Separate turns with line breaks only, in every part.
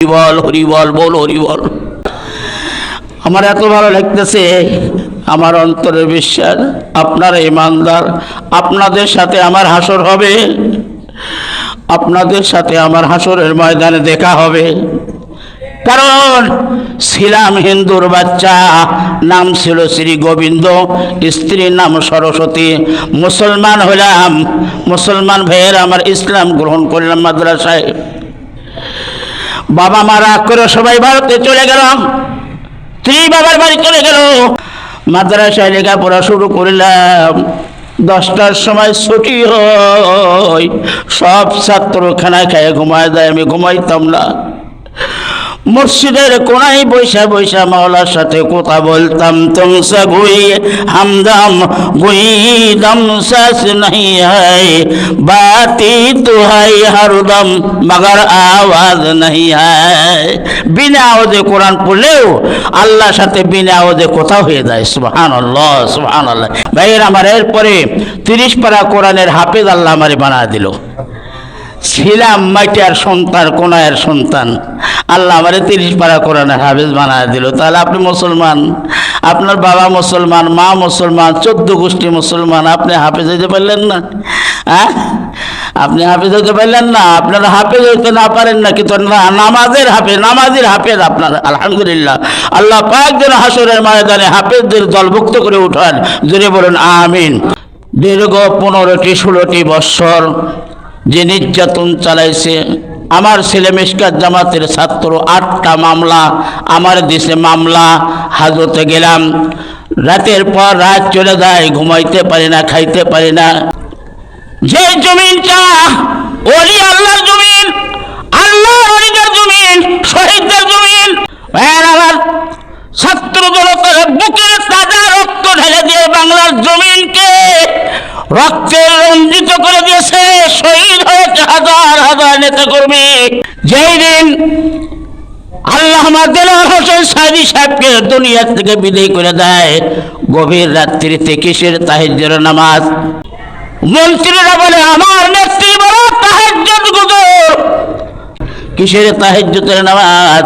হরিবল হরিবল বল, হরিবল। আমার এত ভালো লাগতেছে, আমার অন্তরের বিশ্বাস, আপনারা ইমানদার, আপনাদের সাথে আমার হাসর হবে, আপনাদের সাথে আমার হাসরের ময়দানে দেখা হবে। কারণ ছিলাম হিন্দুর বাচ্চা, নাম ছিল শ্রী গোবিন্দ, স্ত্রীর নাম সরস্বতী, মুসলমান হলাম, মুসলমান ভাইয়ের আমার ইসলাম গ্রহণ করলাম মাদ্রাসায়। বাবা মারা করে সবাই ভারতে চলে গেল। স্ত্রী বাবার বাড়ি চলে গেল। মাদ্রাসায় লেখাপড়া শুরু করলাম। দশটার সময় ছুটি হয়। সব ছাত্র খানা খায় ঘুমায় দেয়, আমি ঘুমাইতাম না। মসজিদের কোনায় বৈশা বৈশা মাওলার সাথে কথা বলতাম তুমসা গুই হামদাম গুই দমসাস নাই হাই বাতি তুহাই হারুদম মগর আওয়াজ নাই হাই বিনা আওয়াজে কোরআন পড়লেও আল্লাহর সাথে বিনা আওয়াজে কথা হয়ে যায় সুবহান আল্লাহ সুবহান আল্লাহ ভাইয়ের, আমার এরপরে তিরিশ পারা কোরআনের হাফেজ আল্লাহ আমারে বানা দিল। ছিলাম মাইটার সন্তান, কোনায়ের সন্তান। আল্লাহ আমারে তিরিশ পারা কোরআনের হাফেজ বানায় দিল। তাহলে আপনি মুসলমান, আপনার বাবা মুসলমান, মা মুসলমান, চোদ্দ গোষ্ঠী মুসলমান, আপনি হাফেজ হইতে পারলেন না? হ্যাঁ? আপনি হাফেজ হইতে পারলেন না, আপনারা হাফেজ হইতে না পারেন না কিন্তু নামাজের হাফেজ নামাজের হাফেজ আপনার, আলহামদুলিল্লাহ। আল্লাহ যেন হাসরের ময়দানে হাফেজদের দলভুক্ত করে উঠান। জুড়ে বলুন, আমিন। দীর্ঘ পনেরোটি, ষোলোটি বৎসর যে নির্যাতন চালাইছে আমার ছেলে মিসকাত জামাতের ছাত্র, আটটা মামলা, আমার দেশে মামলা, হাজতে গেলাম। রাতের পর রাত চলে যায়, ঘুমাইতে পারি না, খাইতে পারি না। যে জমিনটা ওলি আল্লাহর জমিন আল্লাহ অলিদের জমিন, শহীদদের জমিন ভাইয়ের আমার ছাত্র বুকের তাজা রক্ত ঢেলে দিয়ে বাংলার জমিনকে রক্তে নেতা কর্মী যেই দিন আল্লাহ দেলোয়ার হোসেন সাহেবী সাহেবকে দুনিয়া থেকে বিদায় করে দেয়, গভীর নামাজ। মন্ত্রীরা বলে, আমার নেত্রী গুজর। কিসের নামাজ?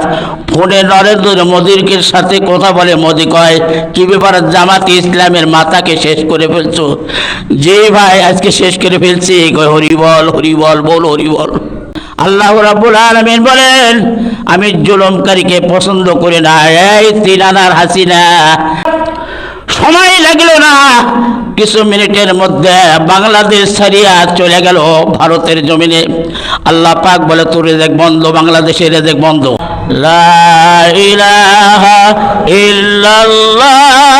ফোনে নরেন্দ্র মোদীর সাথে কথা বলে মোদি কয়, কি ব্যাপার, জামাত ইসলামের মাতাকে শেষ করে ফেলছো? যে ভাই, আজকে শেষ করে ফেলছি। কয় হরিবল হরিবল বল হরিবল আল্লাহ রাব্বুল আলামিন বলেন, আমি জুলুমকারীকে পছন্দ করি না, এই তিনানার হাসিনা। সময় লাগল না, কিছু মিনিটের মধ্যে বাংলাদেশ ছাড়িয়া চলে গেল ভারতের জমিনে। আল্লাহ পাক বলে, তোর রেজেক বন্ধ, বাংলাদেশের রেজেক বন্ধ। লা ইলাহা ইল্লাল্লাহ।